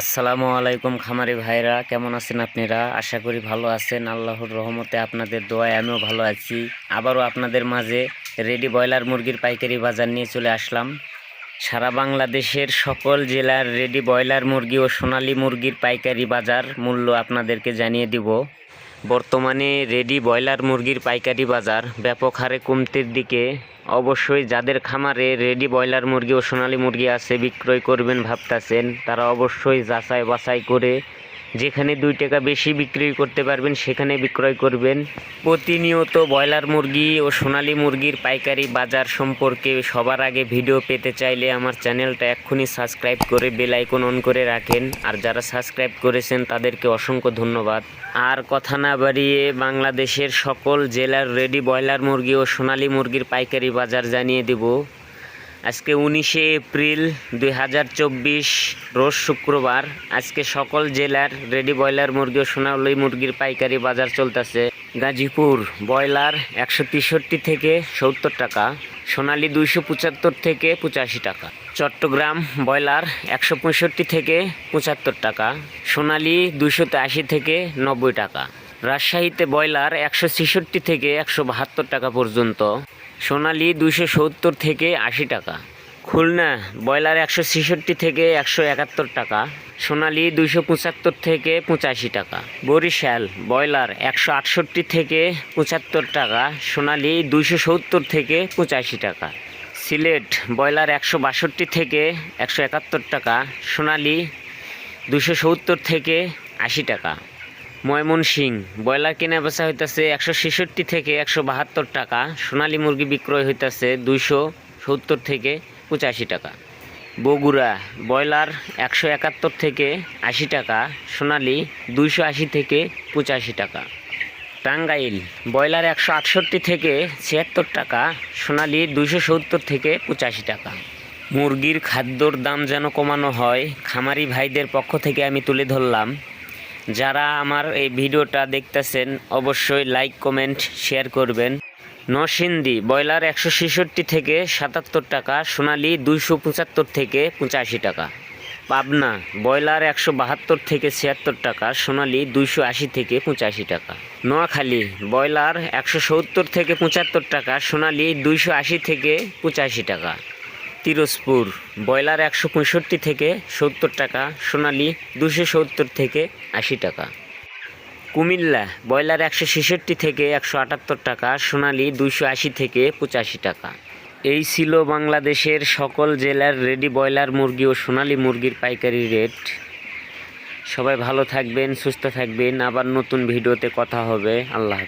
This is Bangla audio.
আসসালামু আলাইকুম খামারি ভাইরা, কেমন আছেন আপনারা? আশা করি ভালো আছেন। আল্লাহর রহমতে আপনাদের দোয়ায় আমিও ভালো আছি। আবারও আপনাদের মাঝে রেডি ব্রয়লার মুরগির পাইকারি বাজার নিয়ে চলে আসলাম। সারা বাংলাদেশের সকল জেলার রেডি ব্রয়লার মুরগি ও সোনালী মুরগির পাইকারি বাজার মূল্য আপনাদেরকে জানিয়ে দিব। বর্তমানে রেডি ব্রয়লার মুরগির পাইকারি বাজার। ব্যাপক হারে কমতির দিকে। অবশ্যই যাদের খামারে রেডি ব্রয়লার মুরগি ও সোনালী মুরগি আছে, বিক্রয় করবেন ভাবতাছেন, তারা অবশ্যই যাচাই বাছাই করে যেখানে দুই টাকা বেশি বিক্রি করতে পারবেন, সেখানে বিক্রয় করবেন। প্রতিনিয়ত ব্রয়লার মুরগি ও সোনালি মুরগির পাইকারি বাজার সম্পর্কে সবার আগে ভিডিও পেতে চাইলে আমার চ্যানেলটা এক্ষুনি সাবস্ক্রাইব করে বেল আইকন অন করে রাখেন। আর যারা সাবস্ক্রাইব করেছেন, তাদেরকে অসংখ্য ধন্যবাদ। আর কথা না বাড়িয়ে বাংলাদেশের সকল জেলার রেডি ব্রয়লার মুরগি ও সোনালি মুরগির পাইকারি বাজার জানিয়ে দেব। আজকে উনিশে এপ্রিল দুই হাজার চব্বিশ, রোজ শুক্রবার। আজকে সকল জেলার রেডি ব্রয়লার মুরগি ও সোনালী মুরগির পাইকারি বাজার চলতেছে। গাজীপুর ব্রয়লার একশো তেষট্টি থেকে সত্তর টাকা, সোনালী দুইশো পঁচাত্তর থেকে পঁচাশি টাকা, চট্টগ্রাম ব্রয়লার একশো পঁয়ষট্টি থেকে পঁচাত্তর টাকা, সোনালী আশি থেকে নব্বই টাকা। রাজশাহীতে ব্রয়লার একশো ছেষট্টি থেকে একশো বাহাত্তর টাকা পর্যন্ত, সোনালি দুইশো সত্তর থেকে আশি টাকা, খুলনা ব্রয়লার একশো ছেষট্টি থেকে একশো একাত্তর টাকা, সোনালি দুইশো পঁচাত্তর থেকে পঁচাশি টাকা, বরিশাল ব্রয়লার একশো আটষট্টি থেকে পঁচাত্তর টাকা, সোনালি দুইশো সত্তর থেকে পঁচাশি টাকা, সিলেট ব্রয়লার একশো বাষট্টি থেকে একশো একাত্তর টাকা, সোনালি দুশো সত্তর থেকে আশি টাকা। ময়মনসিং, ব্রয়লার কেনা বেচা হইতাছে একশো ছেষট্টি থেকে একশো বাহাত্তর টাকা, সোনালী মুরগি বিক্রয় হইতাছে দুইশো সত্তর থেকে পঁচাশি টাকা। বগুড়া, ব্রয়লার একশো একাত্তর থেকে আশি টাকা, সোনালি দুইশো আশি থেকে পঁচাশি টাকা। টাঙ্গাইল, ব্রয়লার একশো আটষট্টি থেকে ছিয়াত্তর টাকা, সোনালি দুইশো সত্তর থেকে পঁচাশি টাকা। মুরগির খাদ্যর দাম যেন কমানো হয়, খামারি ভাইদের পক্ষ থেকে আমি তুলে ধরলাম। যারা আমার এই ভিডিওটা দেখতেছেন, অবশ্যই লাইক কমেন্ট শেয়ার করবেন। নরসিংদী, ব্রয়লার একশো ছেষট্টি থেকে সাতাত্তর টাকা, সোনালি দুইশো পঁচাত্তর থেকে পঁচাশি টাকা। পাবনা, ব্রয়লার একশো বাহাত্তর থেকে ছিয়াত্তর টাকা, সোনালি দুইশো আশি থেকে পঁচাশি টাকা। নোয়াখালী, ব্রয়লার একশো সত্তর থেকে পঁচাত্তর টাকা, সোনালি দুইশো আশি থেকে পঁচাশি টাকা। তিরোজপুর। ব্রয়লার একশো পঁয়ষট্টি থেকে সত্তর টাকা, সোনালি দুশো সত্তর থেকে আশি টাকা। কুমিল্লা, ব্রয়লার একশো ছেষট্টি থেকে একশো আটাত্তর টাকা, সোনালি দুইশো আশি থেকে পঁচাশি টাকা। এই ছিল বাংলাদেশের সকল জেলার রেডি ব্রয়লার মুরগি ও সোনালী মুরগির পাইকারি রেট। সবাই ভালো থাকবেন, সুস্থ থাকবেন। আবার নতুন ভিডিওতে কথা হবে। আল্লাহ